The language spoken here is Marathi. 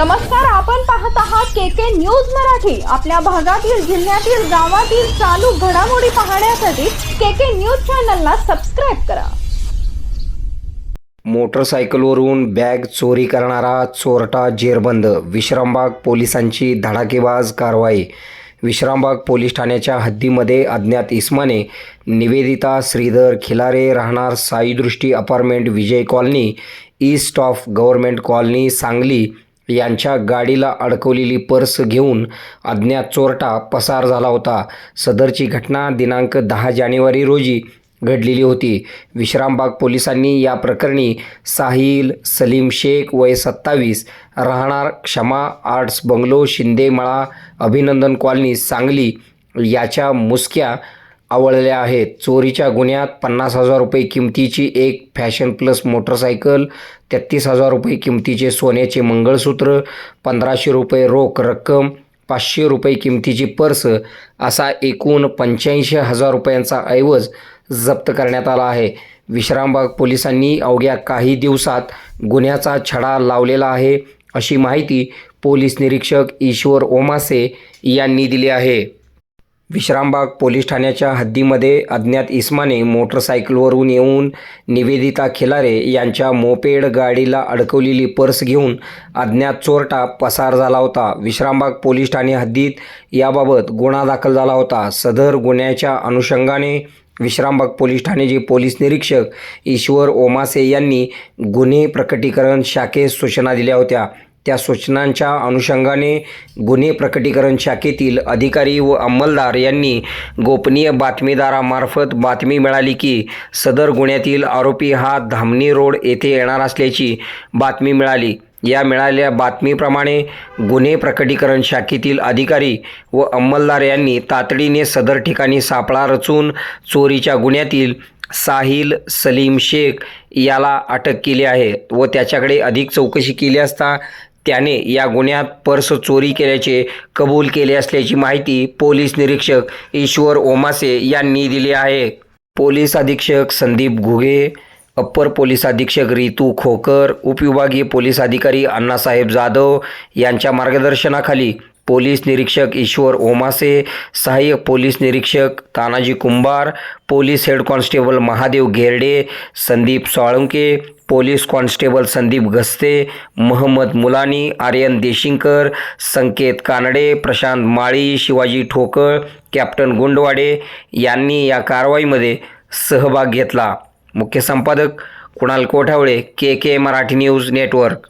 नमस्कार आपण पाहत आहात के के न्यूज मराठी. आपल्या भागातील जिल्ह्यातील गावातील चालू घडामोडी पाहण्यासाठी के के न्यूज चॅनलला सबस्क्राईब करा. मोटरसायकलवरून बॅग चोरी करणारा चोरटा जेरबंद. विश्रामबाग पोलिसांची धडाकेबाज कारवाई. विश्रामबाग पोलीस ठाण्याच्या हद्दीमध्ये अज्ञात इस्माने निवेदिता श्रीधर खिलारे राहणार Saidrushti apartment Vijay colony east of government colony Sangli यांच्या गाडीला अडकवलेली पर्स घेऊन अज्ञात चोरटा पसार झाला होता. सदरची घटना दिनांक दहा जानेवारी रोजी घडलेली होती. विश्रामबाग पोलिसांनी या प्रकरणी साहिल सलीम शेख वय सत्तावीस राहणार क्षमा आर्ट्स बंगलो शिंदेमळा अभिनंदन कॉलनी सांगली याच्या मुसक्या आवळल्या आहेत. चोरीच्या गुन्ह्यात पन्नास हजार रुपये किमतीची एक फॅशन प्लस मोटरसायकल तेहतीस हजार रुपये किमतीचे सोन्याचे मंगळसूत्र पंधराशे रुपये रोख रक्कम पाचशे रुपये किमतीची पर्स असा एकूण पंच्याऐंशी हजार रुपयांचा ऐवज जप्त करण्यात आला आहे. विश्रामबाग पोलिसांनी अवघ्या काही दिवसात गुन्ह्याचा छडा लावलेला आहे अशी माहिती पोलीस निरीक्षक ईश्वर ओमासे यांनी दिली आहे. विश्रामबाग पोलीस ठाण्याच्या हद्दीमध्ये अज्ञात इस्माने मोटरसायकलवरून येऊन निवेदिता खिलारे यांच्या मोपेड गाडीला अडकवलेली पर्स घेऊन अज्ञात चोरटा पसार झाला होता. विश्रामबाग पोलीस ठाणे हद्दीत याबाबत गुन्हा दाखल झाला होता. सदर गुन्ह्याच्या अनुषंगाने विश्रामबाग पोलीस ठाण्याचे पोलीस निरीक्षक ईश्वर ओमासे यांनी गुन्हे प्रकटीकरण शाखेस सूचना दिल्या होत्या. त्या सूचनांच्या अनुषंगाने गुन्हे प्रकटीकरण शाखेतील अधिकारी व अंमलदार यांनी गोपनीय बातमीदारामार्फत बातमी मिळाली की सदर गुन्ह्यातील आरोपी हा धामणी रोड येथे येणार असल्याची बातमी मिळाली. या मिळालेल्या बातमीप्रमाणे गुन्हे प्रकटीकरण शाखेतील अधिकारी व अंमलदार यांनी तातडीने सदर ठिकाणी सापळा रचून चोरीच्या गुन्ह्यातील साहिल सलीम शेख याला अटक केली आहे व त्याच्याकडे अधिक चौकशी केली असता त्याने या गुन्ह्यात पर्स चोरी केल्याचे कबूल केले असल्याची माहिती पोलीस निरीक्षक ईश्वर ओमासे यांनी दिली आहे. पोलीस अधीक्षक संदीप घुगे अप्पर पोलीस अधीक्षक रितू खोकर उपविभागीय पोलीस अधिकारी अण्णासाहेब जाधव यांच्या मार्गदर्शनाखाली पोलीस निरीक्षक ईश्वर ओमासे सहाय्यक पोलीस निरीक्षक Tanaji Kumbhar police head constable Mahadev Gherde Sandeep Salunke police constable Sandeep Ghaste Mohammad Mulani Aryan Deshinkar Sanket Kanade Prashant Mali Shivaji Thokal captain Gundwade यांनी या कारवाईमध्ये सहभाग घेतला. मुख्य संपादक Kunal Kothavale K K Marathi news network.